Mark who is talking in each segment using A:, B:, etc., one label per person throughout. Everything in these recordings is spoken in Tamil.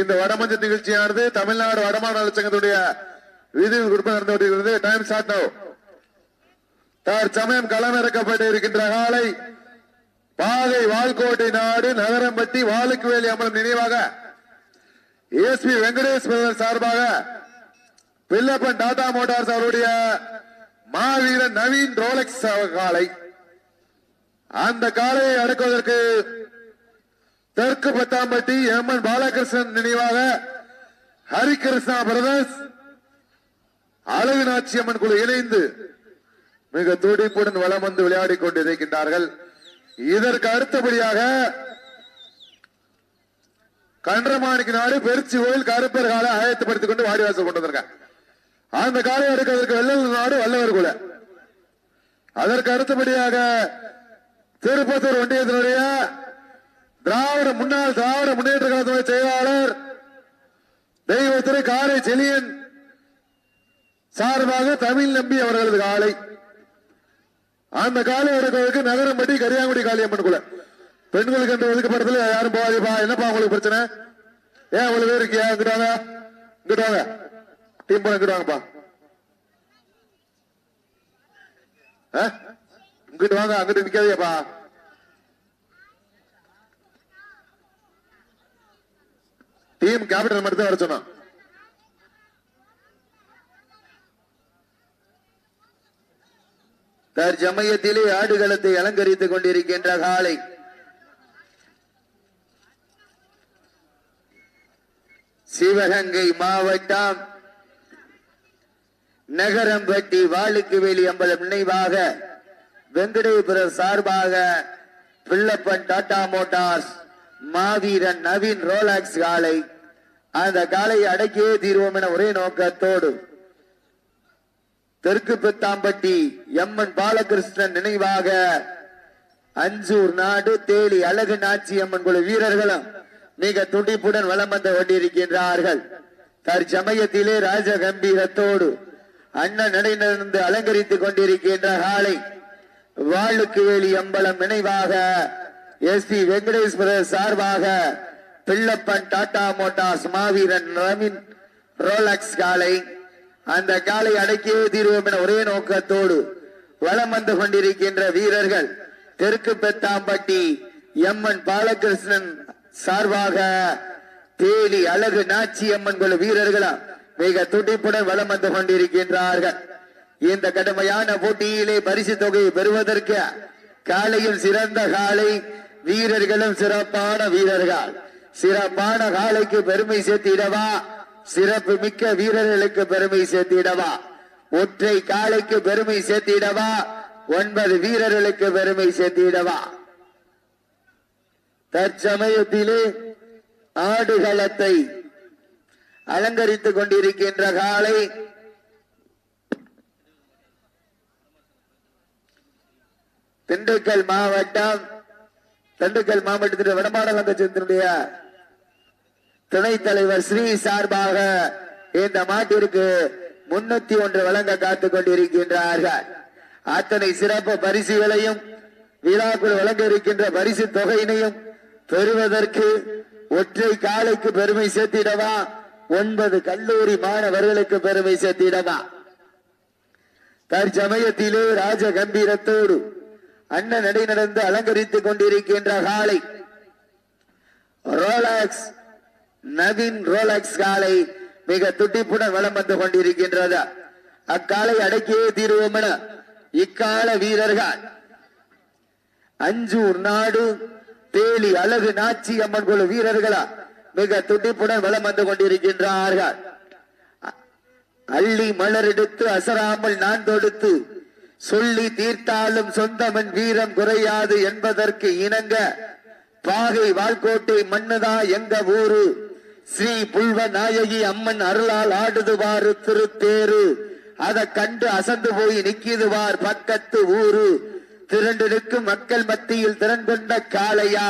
A: இந்த வடமஞ்ச நிகழ்ச்சியானது தமிழ்நாடு வடமாநில சங்கத்துடைய விதி கொடுப்ப நடந்து கொண்டிருக்கிறது. டைம் ஸ்டார்ட் நோ தற்சமயம் களமிறக்கப்பட்டு இருக்கின்ற காலை பாதை வால்கோட்டை நாடு நகரம்பட்டி வாலுக்குவேலி அம்மன் நினைவாக எஸ்பி வெங்கடேஷ் சார்பாக பில்லப்பன் டாடா மோட்டார்ஸ் அவருடைய மாவீரன் நவீன் ரோலக்ஸ் காலை. அந்த காலையை அடக்குவதற்கு தெற்கு பத்தாம்பட்டி எம் என் பாலகிருஷ்ணன் நினைவாக ஹரிகிருஷ்ணா பிரதர்ஸ் அழகுநாச்சி அம்மன் குழு இணைந்து மிக துடிப்புடன் வலம் வந்து விளையாடிக் கொண்டிருக்கின்றார்கள். இதற்கு அடுத்தபடியாக கன்றமாணிக்கு நாடு பெருச்சி கோயில் கருப்பர் காலை ஆயத்தப்படுத்திக் கொண்டு வாடிவாசல் கொண்டு வந்திருக்காங்க. அந்த காலை எடுக்கிறதுக்கு வெள்ளல் நாடு வல்லவர் குல. அதற்கு அடுத்தபடியாக திருப்பத்தூர் ஒன்றியத்தினுடைய திராவிட முன்னாள் திராவிட முன்னேற்ற கழக செயலாளர் தெய்வத்திரு காரை செலியன் சார்பாக தமிழ் நம்பி அவர்களது காலை. அந்த காலை எடுக்கிறதுக்கு நகரம்பட்டி கரியாங்குடி காளியம்மன் குல. பெண்களுக்கு என்று ஒதுக்கப்படத்துல யாரும் போகாதீப்பா. என்னப்பா உங்களுக்கு பிரச்சனை? ஏன் அவ்வளவு பேர் இருக்கியா? இங்கிட்டு வாங்க. இங்கிட்டு வாங்க. டீம் போல இங்கிட்டு வாங்கப்பா. ஆ? இங்கிட்டு வாங்க. அங்கிட்டு நிக்காதீப்பா டீம் கேப்டன் மட்டும் தான் வர சொன்னான்.
B: தற்சமயத்திலே ஆடுகளத்தை அலங்கரித்துக் கொண்டிருக்கின்ற காலை. சிவகங்கை மாவட்டம் நகரம்பட்டி வாளுக்கு வேலி அம்பலம் நினைவாக வெங்கடேபுரம் சார்பாக பிள்ளப்பன் டாடா மோட்டார்ஸ் மாவீரன் நவீன் ரோலாக்ஸ் காலை அந்த காலை அடக்கியே தீர்வோம் என ஒரே நோக்கத்தோடு. தெற்கு பெத்தாம்பட்டி எம்மன் பாலகிருஷ்ணன் நினைவாக அஞ்சூர் நாடு தேலி அழகு நாச்சி அம்மன் குழு வீரர்களும் மிக துடிப்புடன் வலம் வந்து கொண்டிருக்கின்றார்கள். தற்சமயத்திலே ராஜ கம்பீரத்தோடு அண்ணன் நடந்து அலங்கரித்துக் கொண்டிருக்கின்ற காலை வாளுக்கு வேலி அம்பலம் நினைவாக எஸ் பி வெங்கடேஸ்வர சார்பாக பிள்ளப்பன் டாடா மோட்டார்ஸ் மாவீரன் ரமின் ரோலக்ஸ் காலை. அந்த காலை அடக்கியே தீர்வோம் என ஒரே நோக்கத்தோடு வலம் வந்து கொண்டிருக்கின்ற வீரர்கள் தெற்கு பெத்தாம்பட்டி எம்என் பாலகிருஷ்ணன் சார்பாக தேலி அழகு நாச்சி அம்மன் குழு வீரர்களும் மிக துடிப்புடன் வலம் வந்து கொண்டிருக்கின்றார்கள். இந்த கடுமையான போட்டியிலே பரிசு தொகையை பெறுவதற்கு காலையும் சிறந்த காலை வீரர்களும் சிறப்பான வீரர்கள். சிறப்பான காலைக்கு பெருமை சேர்த்திடவா? சிறப்பு மிக்க வீரர்களுக்கு பெருமை சேர்த்திடவா? ஒற்றை காலைக்கு பெருமை சேர்த்திடவா? ஒன்பது வீரர்களுக்கு பெருமை சேர்த்திடவா? தற்சமயத்திலே ஆடுகளத்தை அலங்கரித்துக் கொண்டிருக்கின்ற காலை திண்டுக்கல் மாவட்டம் திண்டுக்கல் மாவட்டத்தின் வடமாடலங்கச்சத்தினுடைய துணைத் தலைவர் ஸ்ரீ சார்பாக இந்த மாட்டிற்கு முன்னூத்தி ஒன்று வழங்க காத்துக் கொண்டிருக்கின்றார்கள். அத்தனை சிறப்பு பரிசுகளையும் விழாக்குள் வழங்க இருக்கின்ற பரிசு தொகையினையும் பெறுவதற்கு ஒற்றை காலைக்கு பெருமை சேர்த்திடவா? ஒன்பது கல்லூரி மாணவர்களுக்கு பெருமை சேர்த்திடவா? தற்சமயத்திலே ராஜ கம்பீரத்தோடு அண்ணன் நடை நடந்து அலங்கரித்துக் கொண்டிருக்கின்ற காலை ரோலாக்ஸ் நவீன் ரோலக்ஸ் காலை மிக துடிப்புடன் வலம் வந்து கொண்டிருக்கின்றது. அக்காலை அடக்கியே தீர்வோம் என இக்கால வீரர்கள். அஞ்சூர் நாடு தேலி அழகு நாச்சி அம்மன் குழு வீரர்களா மிக துடிப்புடன் வலம் வந்து கொண்டிருக்கின்றார்கள். அள்ளி மலர் எடுத்து அசராமல் நான் தொடுத்து சொல்லி தீர்த்தாலும் சொந்தமன் வீரம் குறையாது என்பதற்கு இணங்க பாகை வால்கோட்டை மன்னதா எங்க ஊரு? ஸ்ரீ புல்வ நாயகி அம்மன் அருளால் ஆடுதுவாரு திருத்தேரு. அத கண்டு அசந்து போய் நிக்கிதுவார் பக்கத்து ஊரு. திரண்டு நிற்கும் மக்கள் மத்தியில் திறன் கொண்ட காளையா.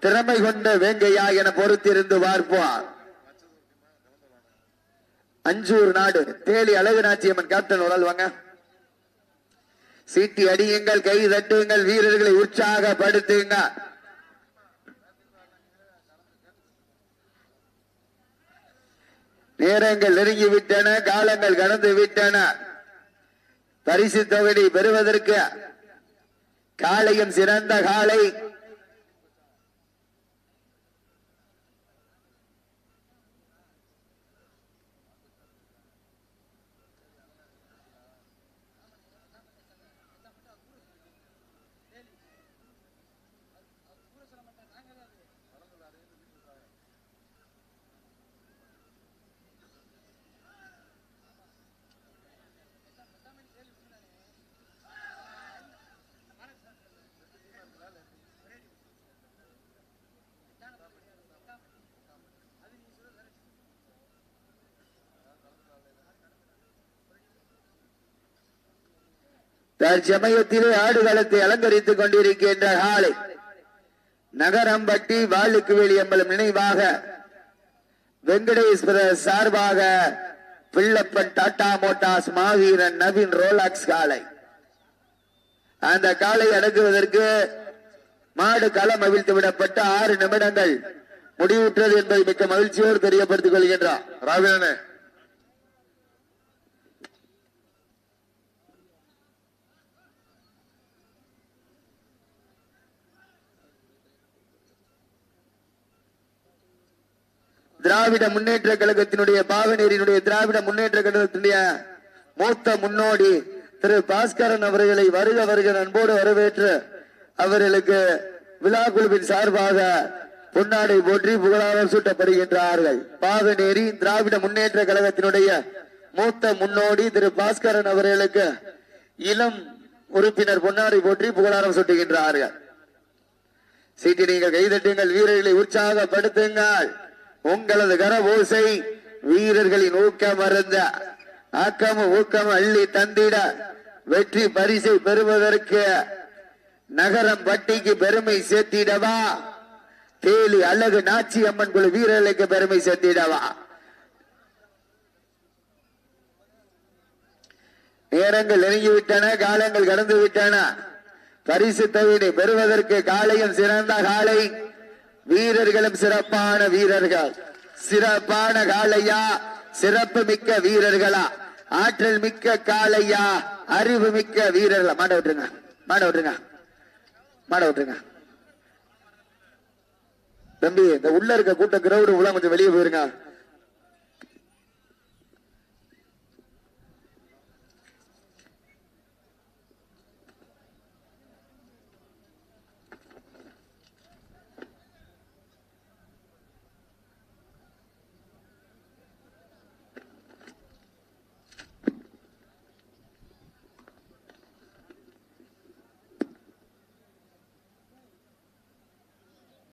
B: திறமை கொண்ட வேங்கையா என பொறுத்திருந்து பார்ப்போம் அஞ்சூர் நாடு. தேலி அழகு நாச்சியம்மன் கேப்டன் ஒரு சீட்டி அடியுங்கள் கை தட்டுங்கள் வீரர்களை உற்சாகப்படுத்துங்க. நேரங்கள் நெருங்கி விட்டன காலங்கள் கடந்து விட்டன பரிசு தொகுதி பெறுவதற்கு காளையும் சிறந்த காலை. தற்சமயத்திலே ஆடுகளத்தை அலங்கரித்துக் கொண்டிருக்கின்ற காலை நகரம்பட்டி வாளுக்கு வெளியம்பலம் நினைவாக வெங்கடேஸ்வரர் சார்பாக பிள்ளப்பன் டாடா மோட்டார்ஸ் மாவீரன் நவீன் ரோலாக்ஸ் காலை அந்த காலை அடங்குவதற்கு மாடு களம் அவிழ்த்து விடப்பட்ட ஆறு நிமிடங்கள் முடிவுற்றது என்பதை மிக்க மகிழ்ச்சியோடு தெரியப்படுத்திக் கொள்கின்றார்
A: ராவினே
B: திராவிட முன்னேற்ற கழகத்தினுடைய பாவனேரியினுடைய திராவிட முன்னேற்ற கழகத்தினுடைய மூத்த முன்னோடி திரு பாஸ்கரன் அவர்களை வருக வருக அன்போடு வரவேற்று அவர்களுக்கு விழா குழுவின் சார்பாக பொன்னாடை போற்றி புகழாரம் சூட்டப்படுகின்றார்கள். பாவநேரி திராவிட முன்னேற்ற கழகத்தினுடைய மூத்த முன்னோடி திரு பாஸ்கரன் அவர்களுக்கு இளம் உறுப்பினர் பொன்னாடை போற்றி புகழாரம் சூட்டுகின்றார்கள். சீட்டி நீங்கள் கைதட்டுங்கள் வீரர்களை உற்சாகப்படுத்துங்கள். உங்களது கரபூசை வீரர்களின் ஊக்கம் அருந்த ஆக்கம் ஊக்கம் அள்ளி தந்திட வெற்றி பரிசை பெறுவதற்கு நகரம் பட்டிக்கு பெருமை சேர்த்திடவா? தேலி அழகு நாச்சி அம்மன் குழு வீரர்களுக்கு பெருமை சேர்த்திடவா? நேரங்கள் நெருங்கிவிட்டன காலங்கள் கடந்து விட்டன பரிசு தவினை பெறுவதற்கு காலையும் சிறந்த காலை. வீரர்களும் சிறப்பான வீரர்கள். சிறப்பான காளையா. சிறப்பு மிக்க வீரர்களா. ஆற்றல் மிக்க காளையா. அறிவு மிக்க வீரர்களா. மாட விட்டுருங்க. மாட விட்டுருங்க. மாட விட்டுருங்க. தம்பி இந்த உள்ள இருக்க கூட்ட கிரௌடு உள்ள கொஞ்சம் வெளியே போயிருங்க.